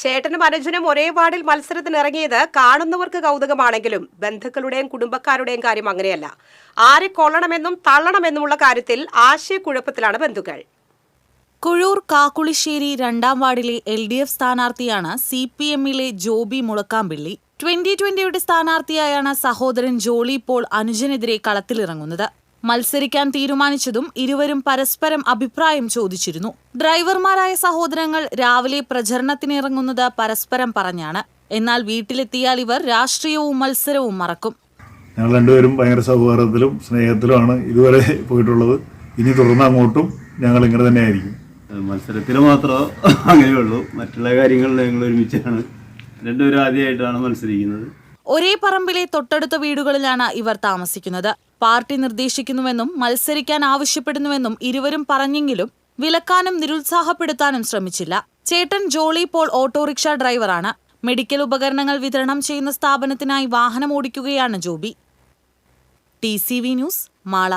ചേട്ടനും അനുജനും ഒരേ വാർഡിൽ മത്സരത്തിന് ഇറങ്ങിയത് കാണുന്നവർക്ക് കൗതുകമാണെങ്കിലും ബന്ധുക്കളുടെയും കുടുംബക്കാരുടെയും കാര്യം അങ്ങനെയല്ല. ആരെ കൊള്ളണമെന്നും തള്ളണമെന്നുമുള്ള കാര്യത്തിൽ ആശയക്കുഴപ്പത്തിലാണ് ബന്ധുക്കൾ. കുഴൂർ കാക്കുളിശ്ശേരി രണ്ടാം വാർഡിലെ എൽ ഡി എഫ് സ്ഥാനാർത്ഥിയാണ് സി പി എമ്മിലെ ജോബി മുളക്കാമ്പിള്ളി. ട്വന്റി ട്വന്റിയുടെ സ്ഥാനാർത്ഥിയായാണ് സഹോദരൻ ജോളി പോൾ അനുജനെതിരെ കളത്തിലിറങ്ങുന്നത്. മത്സരിക്കാൻ തീരുമാനിച്ചതും ഇരുവരും പരസ്പരം അഭിപ്രായം ചോദിച്ചിരുന്നു. ഡ്രൈവർമാരായ സഹോദരങ്ങൾ രാവിലെ പ്രചരണത്തിനിറങ്ങുന്നത് പരസ്പരം പറഞ്ഞാണ്. എന്നാൽ വീട്ടിലെത്തിയാൽ ഇവർ രാഷ്ട്രീയവും മത്സരവും മറക്കും. ഞങ്ങൾ രണ്ടുപേരും ഭയങ്കര സൗഹാർദ്ദത്തിലും സ്നേഹത്തിലുമാണ് ഇതുവരെ പോയിട്ടുള്ളത്. ഇനി തുടർന്ന് അങ്ങോട്ടും ഞങ്ങൾ ഇങ്ങനെ തന്നെ ആയിരിക്കും മത്സരത്തിൽ മാത്രമേ അങ്ങനെയുള്ളൂ. മറ്റുള്ള കാര്യങ്ങളിൽ ഞങ്ങൾ ഒരുമിച്ചാണ്. രണ്ടുപേരും ആദ്യമായിട്ടാണ് മത്സരിക്കുന്നത്. ഒരേ പറമ്പിലെ തൊട്ടടുത്ത വീടുകളിലാണ് ഇവർ താമസിക്കുന്നത്. പാർട്ടി നിർദ്ദേശിക്കുന്നുവെന്നും മത്സരിക്കാൻ ആവശ്യപ്പെടുന്നുവെന്നും ഇരുവരും പറഞ്ഞെങ്കിലും വിലക്കാനും നിരുത്സാഹപ്പെടുത്താനും ശ്രമിച്ചില്ല. ചേട്ടൻ ജോളി പോൾ ഓട്ടോറിക്ഷ ഡ്രൈവറാണ്. മെഡിക്കൽ ഉപകരണങ്ങൾ വിതരണം ചെയ്യുന്ന സ്ഥാപനത്തിനായി വാഹനം ഓടിക്കുകയാണ് ജോബി. T news Mala.